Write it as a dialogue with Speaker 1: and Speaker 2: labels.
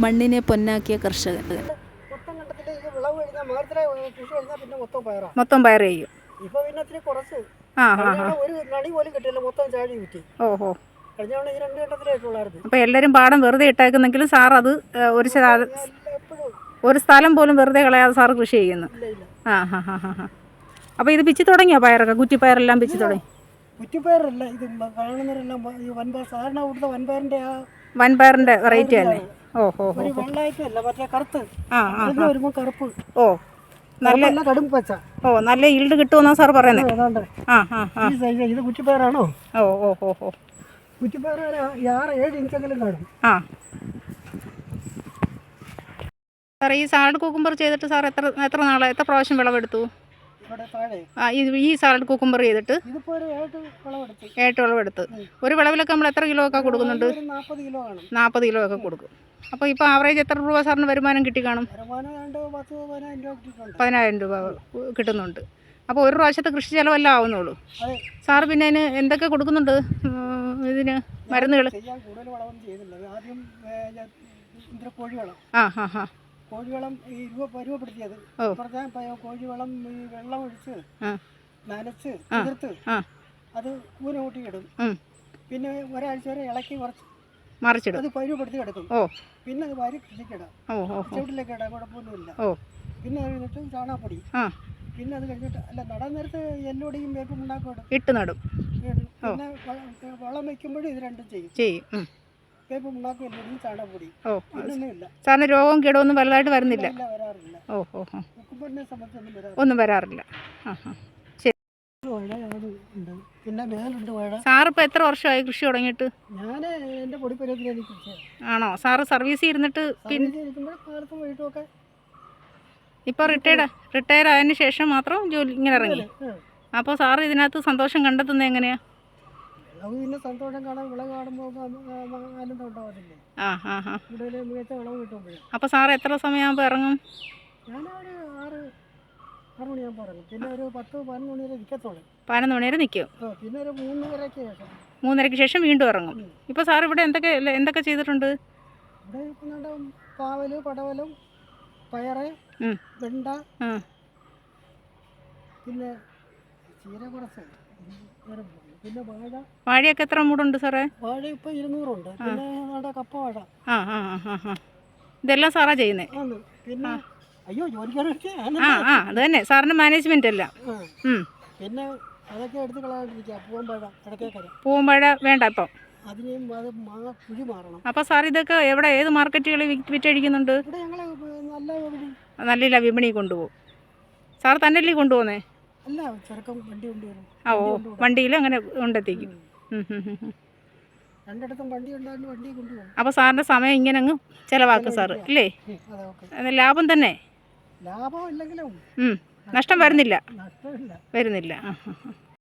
Speaker 1: മണ്ണിനെ പൊന്നാക്കിയ കർഷകർ
Speaker 2: മൊത്തം
Speaker 3: പയർ ചെയ്യും.
Speaker 2: ഇപ്പൊ പിന്നെ ഇത്തിരി കുറച്ച്. ഒരു നടി പോലും കിട്ടിയില്ല മൊത്തം ചാടി കിട്ടി
Speaker 3: ഓഹോ. അപ്പൊ എല്ലാരും പാടം വെറുതെ ഇട്ടേക്കുന്നെങ്കിലും സാർ അത് ഒരു ശത- ഒരു സ്ഥലം പോലും വെറുതെ കളയാതെ സാർ കൃഷി ചെയ്യുന്നു. ആ ഹാ ഹാ ഹാ ഹാ. അപ്പോൾ ഇത് പിച്ചി തുടങ്ങിയോ പയറൊക്കെ? കുറ്റിപ്പയറെല്ലാം പിച്ചി തുടങ്ങി?
Speaker 2: കുറ്റിപ്പയറല്ല ഇത് കാണുന്നവരെല്ലാം വൻപയർ സാധാരണ ഇവിടുത്തെ വൻപയറിന്റെ ആ
Speaker 3: വൻപയറിന്റെ വെറൈറ്റി അല്ലേ ഓ ഹോ ഹോ
Speaker 2: ഒരു വെള്ളായിട്ടല്ല മറ്റേ കറുത്ത്.
Speaker 3: ആ ആ
Speaker 2: അതിന് വരുമ്പോൾ കറുപ്പ്.
Speaker 3: ഓ നല്ല
Speaker 2: നല്ല കടും പച്ച.
Speaker 3: ഓ നല്ല ഈൽഡ് കിട്ടുമെന്നാ സാർ പറയുന്നത് ആ ആ
Speaker 2: ഇത് കുറ്റിപ്പയറാണോ?
Speaker 3: ഓ ഓ ഓ ഓ
Speaker 2: കുറ്റിപ്പയർ ഒരു ആറ് ഏഴ് ഇഞ്ചെങ്കിലും കാണും.
Speaker 3: ആ. സാർ ഈ സാലഡ് കുക്കുംബർ ചെയ്തിട്ട് സാർ എത്ര എത്ര നാളെ എത്ര പ്രാവശ്യം വിളവെടുത്തു? ആ ഇത് ഈ സാലഡ് കുക്കുംബർ ചെയ്തിട്ട് ഏട്ട് വിളവെടുത്ത്. ഒരു വിളവിലൊക്കെ നമ്മൾ എത്ര കിലോ ഒക്കെ കൊടുക്കുന്നുണ്ട്?
Speaker 2: നാൽപ്പത് കിലോ
Speaker 3: ഒക്കെ കൊടുക്കും. അപ്പോൾ ഇപ്പോൾ ആവറേജ് എത്ര രൂപ സാറിന് വരുമാനം കിട്ടി കാണും?
Speaker 2: പതിനായിരം രൂപ
Speaker 3: കിട്ടുന്നുണ്ട്. അപ്പോൾ ഒരു പ്രാവശ്യത്തെ കൃഷി ചിലവെല്ലാം ആവുന്നുള്ളൂ? സാർ പിന്നെ അതിന് എന്തൊക്കെ കൊടുക്കുന്നുണ്ട്? ഇതിന് മരുന്നുകൾ ആ ഹാ ഹാ.
Speaker 2: കോഴിവളം ഈ രൂപ പരുവപ്പെടുത്തിയത് കോഴിവളം ഈ വെള്ളം ഒഴിച്ച് നനച്ച് കുതിർത്ത് അത് ഊന കൂട്ടിയിടും. പിന്നെ ഒരാഴ്ച വരെ ഇളക്കി കുറച്ച്
Speaker 3: മറിച്ചിടും.
Speaker 2: അത് പരുവപ്പെടുത്തി എടുക്കും പിന്നെ അത് വാരി കൃഷിക്കിടാം. ചുവട്ടിലേക്ക് ഇടാം കുഴപ്പമൊന്നുമില്ല. പിന്നെ അത് കഴിഞ്ഞിട്ട്
Speaker 3: ചാണാപ്പൊടി
Speaker 2: പിന്നെ അത് കഴിഞ്ഞിട്ട് അല്ല നടാൻ നേരത്ത് എല്ലോടെയും വേപ്പും ഉണ്ടാക്കും
Speaker 3: ഇട്ട് നടും.
Speaker 2: പിന്നെ വളം വയ്ക്കുമ്പോഴും ഇത് രണ്ടും ചെയ്യും.
Speaker 3: ചെയ്യും. ഓ സാറിന് രോഗവും കീടമൊന്നും വലുതായിട്ട് വരുന്നില്ല? ഓ ഓ ഒന്നും വരാറില്ല. ആ ആ. ശരി. സാറിപ്പോൾ എത്ര വർഷമായി കൃഷി തുടങ്ങിയിട്ട്? ആണോ? സാറ് സർവീസ് ഇരുന്നിട്ട്
Speaker 2: ഒക്കെ
Speaker 3: ഇപ്പോൾ റിട്ടയർഡ് റിട്ടയർ ആയതിനു ശേഷം മാത്രം ജോലി ഇങ്ങനെ ഇറങ്ങി. അപ്പോൾ സാറ് ഇതിനകത്ത് സന്തോഷം കണ്ടെത്തുന്നത് എങ്ങനെയാണ്
Speaker 2: അത് പിന്നെ സന്തോഷം കാണാൻ വിളവ് കാണുമ്പോൾ ആനന്ദം ഉണ്ടാവത്തില്ലേ?
Speaker 3: ആ ആ ആ.
Speaker 2: കൂടുതൽ മികച്ച വിളവ് കിട്ടുമ്പോഴേ.
Speaker 3: അപ്പോൾ സാറ് എത്ര സമയമാകുമ്പോൾ ഇറങ്ങും?
Speaker 2: ഞാനൊരു ആറ് ആറ് മണിയാകുമ്പോൾ ഇറങ്ങും. പിന്നെ ഒരു പത്ത് പതിനൊന്ന് മണി വരെ ഇരിക്കത്തോളൂ
Speaker 3: പതിനൊന്ന് മണി വരെ നിൽക്കും
Speaker 2: ആ പിന്നെ ഒരു മൂന്ന് വരെയൊക്കെ ശേഷം.
Speaker 3: മൂന്നരയ്ക്ക് ശേഷം വീണ്ടും ഇറങ്ങും. ഇപ്പോൾ സാർ ഇവിടെ എന്തൊക്കെ എന്തൊക്കെ ചെയ്തിട്ടുണ്ട്?
Speaker 2: ഇവിടെ ഇപ്പം കണ്ട പാവൽ പടവലും പയറ്
Speaker 3: ഉം.
Speaker 2: വെണ്ട
Speaker 3: ആ.
Speaker 2: പിന്നെ ചീര കുറച്ച് പിന്നെ വാഴ
Speaker 3: വാഴയൊക്കെ എത്ര മൂടുണ്ട് സാറേ?
Speaker 2: വാഴ ഇപ്പം ഇരുന്നൂറുണ്ട്. പിന്നെ നമ്മുടെ കപ്പ വാഴ.
Speaker 3: ആ ആ ആ ആ ആ. ഇതെല്ലാം സാറാ
Speaker 2: ചെയ്യുന്നേ? പിന്നെ അയ്യോ ജോലിക്കാരൊക്കെ
Speaker 3: ആ ആ അത് തന്നെ. സാറിന് മാനേജ്മെന്റ് അല്ല.
Speaker 2: പിന്നെ അതൊക്കെ എടുത്ത് കളയാണ്ടിരിക്കുക പൂവമ്പഴ പഴ ഇടക്കേക്കര
Speaker 3: പൂമ്പഴ വേണ്ട ഇപ്പം.
Speaker 2: അതിനെയും അത് കുഴി മാറണം.
Speaker 3: അപ്പോൾ സാർ ഇതൊക്കെ എവിടെ ഏത് മാർക്കറ്റുകളിൽ വിറ്റ് വിറ്റഴിക്കുന്നുണ്ട്?
Speaker 2: ഇവിടെ ഞങ്ങൾ നല്ല വിപണി.
Speaker 3: നല്ല വിപണി കൊണ്ടുപോകും. സാർ തന്നെയല്ലേ കൊണ്ടുപോകുന്നേ?
Speaker 2: അല്ല ചെറുക്കം വണ്ടി
Speaker 3: ആ ഓ വണ്ടിയിൽ അങ്ങനെ കൊണ്ടെത്തിക്കും.
Speaker 2: രണ്ടിടത്തും വണ്ടി ഉണ്ടാകുന്ന വണ്ടി കൊണ്ടുപോകും
Speaker 3: അപ്പോൾ സാറിന്റെ സമയം ഇങ്ങനെ അങ്ങ് ചിലവാക്കും സാറ് അല്ലേ
Speaker 2: അതെ
Speaker 3: ലാഭം തന്നെ.
Speaker 2: ലാഭം ഇല്ലെങ്കിലും.
Speaker 3: നഷ്ടം വരുന്നില്ല. വരുന്നില്ല. ആ.